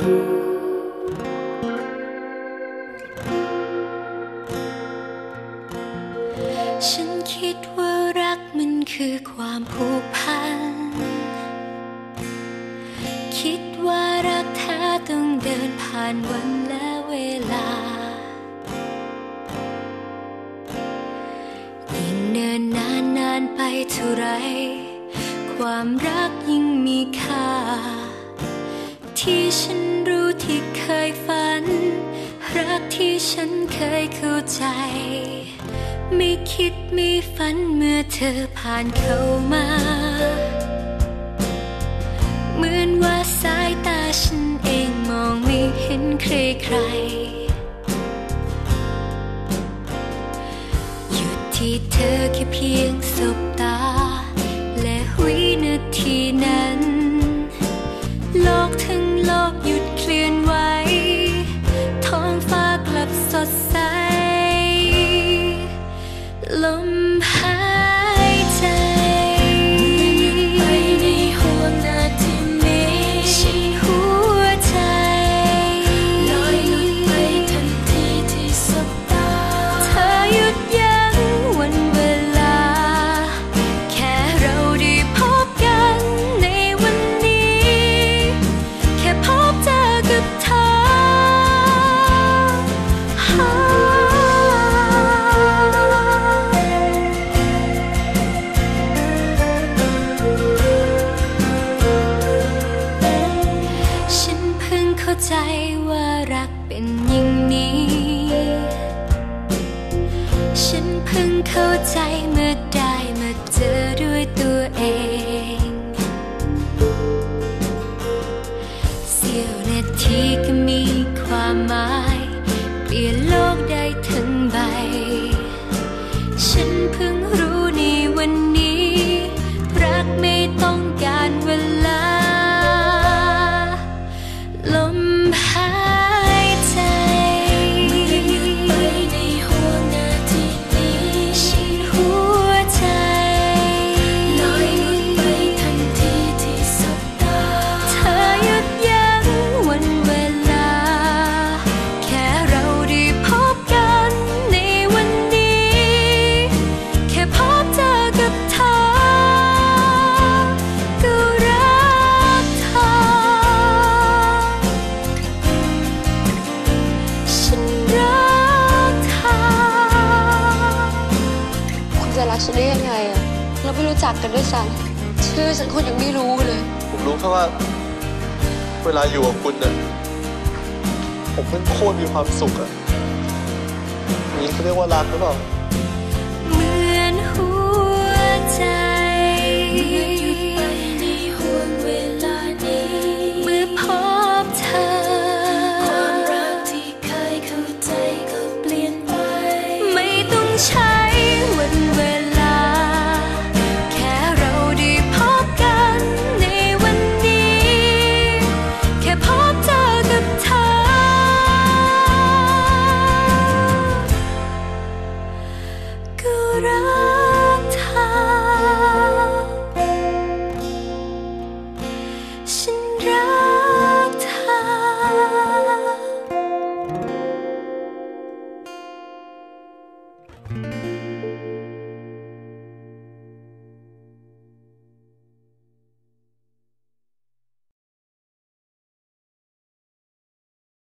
ฉันคิดว่ารักมันคือความผูกพัน คิดว่ารักแท้ต้องเดินผ่านวันและเวลา ยิ่งเนินนานนานไปเท่าไร ความรักยิ่งมีค่า ที่ฉันรู้ที่เคยฝัน รักที่ฉันเคยเข้าใจ ไม่คิดไม่ฝันเมื่อเธอผ่านเข้ามา เหมือนว่าสายตาฉันเองมองไม่เห็นใครใครหยุดที่เธอแค่เพียงสบากลับสดใส ลมห ใจว่ารักเป็นอย่างนี้ ฉันเพิ่งเข้าใจเมื่อได้มาเจอด้วยตัวเอง เสี้ยวนาทีก็มีความหมาย เปลี่ยนโลก ฉันได้ยังไงอะเราไม่รู้จักกันด้วยซ้ำชื่อฉันคุณยังไม่รู้เลย ผมรู้แค่ว่า เวลาอยู่กับคุณเนี่ยผมเป็นโคตรมีความสุขอะนี่เขาเรียกว่ารักหรือเปล่าเหมือนหัวใจหยุดไปใน รัก